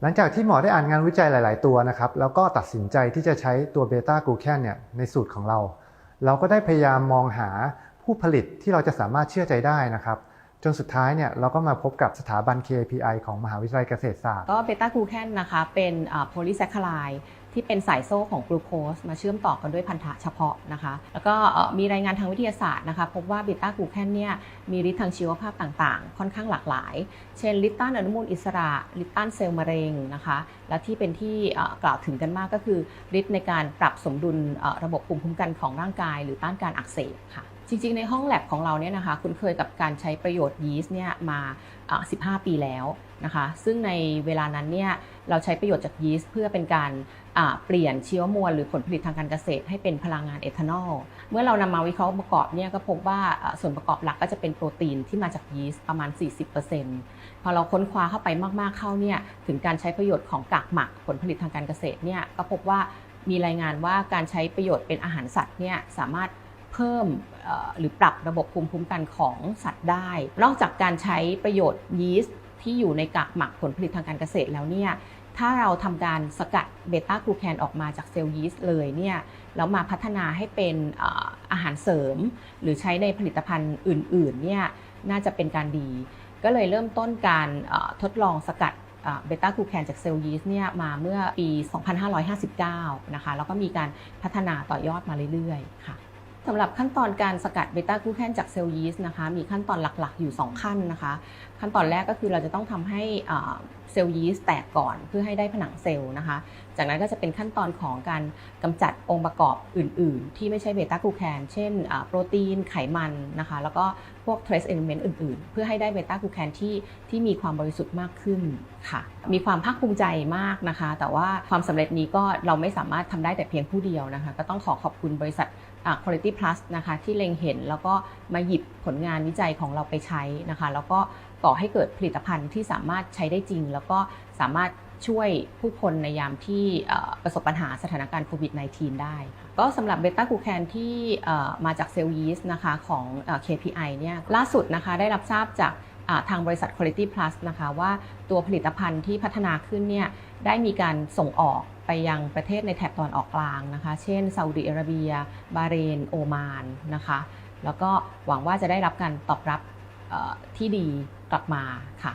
หลังจากที่หมอได้อ่านงานวิจัยหลาย ๆ ตัวนะครับ แล้วก็ตัดสินใจที่จะใช้ตัวเบต้ากลูแคนเนี่ยในสูตรของเรา เราก็ได้พยายามมองหาผู้ผลิตที่เราจะสามารถเชื่อใจได้นะครับ จนสุดท้ายเนี่ยเราก็มาพบกับสถาบัน KPI ของมหาวิทยาลัยเกษตรศาสตร์ ก็เบต้ากลูแคนนะคะ เป็นโพลีแซคคาไลที่เป็นสายโซ่ของกลูโคสมาเชื่อมต่อกันด้วยพันธะเฉพาะนะคะ แล้วก็มีรายงานทางวิทยาศาสตร์นะคะ พบว่าเบต้ากลูแคนเนี่ยมีฤทธิ์ทางชีวภาพต่างๆ ค่อนข้างหลากหลาย เช่นฤทธิ์ต้านอนุมูลอิสระฤทธิ์ต้านเซลล์มะเร็งนะคะ และที่เป็นที่กล่าวถึงกันมากก็คือฤทธิ์ในการปรับสมดุลระบบภูมิคุ้มกันของร่างกาย หรือต้านการอักเสบค่ะ จริงๆ ในห้องแลบของเราเนี่ยนะคะคุ้นเคยกับการใช้ประโยชน์ยีสต์เนี่ยมา 15 ปีแล้วนะคะซึ่งในเวลานั้นเนี่ยเราใช้ประโยชน์จากยีสต์เพื่อเป็นการเปลี่ยนชีวมวลหรือผลผลิตทางการเกษตรให้เป็นพลังงานเอทานอล เมื่อเรานำมาวิเคราะห์ประกอบเนี่ยก็พบว่าอ่าส่วนประกอบหลักก็จะเป็นโปรตีนที่มาจากยีสต์ประมาณ 40%พอเราค้นคว้าเข้าไปมากๆเข้าเนี่ยถึงการใช้ประโยชน์ของกากหมักผลผลิตทางการเกษตรเนี่ยก็พบว่ามีรายงานว่าการใช้ประโยชน์เป็นอาหารสัตว์เนี่ยสามารถ เพิ่มหรือปรับระบบภูมิคุ้มกันของสัตว์ได้ นอกจากการใช้ประโยชน์ยีสต์ที่อยู่ในกากหมักผลผลิตทางการเกษตรแล้วเนี่ยถ้าเราทำการสกัดเบต้ากลูแคนออกมาจากเซลล์ยีสต์เลยเนี่ยแล้วมาพัฒนาให้เป็นอาหารเสริม หรือใช้ในผลิตภัณฑ์อื่นๆเนี่ยน่าจะเป็นการดี ก็เลยเริ่มต้นการทดลองสกัดเบต้ากลูแคนจากเซลล์ยีสต์เนี่ยมาเมื่อปี 2559 นะคะ แล้วก็มีการพัฒนาต่อยอดมาเรื่อยๆ ค่ะ สำหรับขั้นตอนการสกัดเบต้ากลูแคนจากเซลล์ยีสต์นะคะ มีขั้นตอนหลักๆ อยู่ 2 ขั้นนะคะ ขั้นตอนแรกก็คือเราจะต้องทำให้อ่า เซลล์ยีสต์แตกก่อนเพื่อให้ได้ผนังเซลล์นะคะ จากนั้นก็จะเป็นขั้นตอนของการกำจัดองค์ประกอบอื่น ๆ ที่ไม่ใช่เบต้ากลูแคนเช่นโปรตีนไขมันนะคะ แล้วก็พวก trace element อื่น ๆ เพื่อให้ได้เบต้ากลูแคนที่ที่มีความบริสุทธิ์มากขึ้นค่ะ มีความภาคภูมิใจมากนะคะ แต่ว่าความสำเร็จนี้ก็เราไม่สามารถทำได้แต่เพียงผู้เดียวนะคะ ก็ต้องขอขอบคุณบริษัท Quality Plus นะคะที่เล็งเห็นแล้วก็มาหยิบผลงานวิจัยของเราไปใช้นะคะ แล้วก็ ก่อให้เกิดผลิตภัณฑ์ที่สามารถใช้ได้จริง แล้วก็สามารถช่วยผู้คนในยามที่ประสบปัญหาสถานการณ์โควิด -19 ได้ ก็สำหรับเบต้ากูแคนที่มาจากเซลล์ยีสต์นะคะของ KPI เนี่ยล่าสุดนะคะได้รับทราบจากทางบริษัท Quality Plus นะคะว่าตัวผลิตภัณฑ์ที่พัฒนาขึ้นเนี่ยได้มีการส่งออกไปยังประเทศในแถบตอนออกกลางนะคะ เช่นซาอุดิอาระเบีย บาเรน โอมานนะคะ แล้วก็หวังว่าจะได้รับการตอบรับ ที่ดีกลับมาค่ะ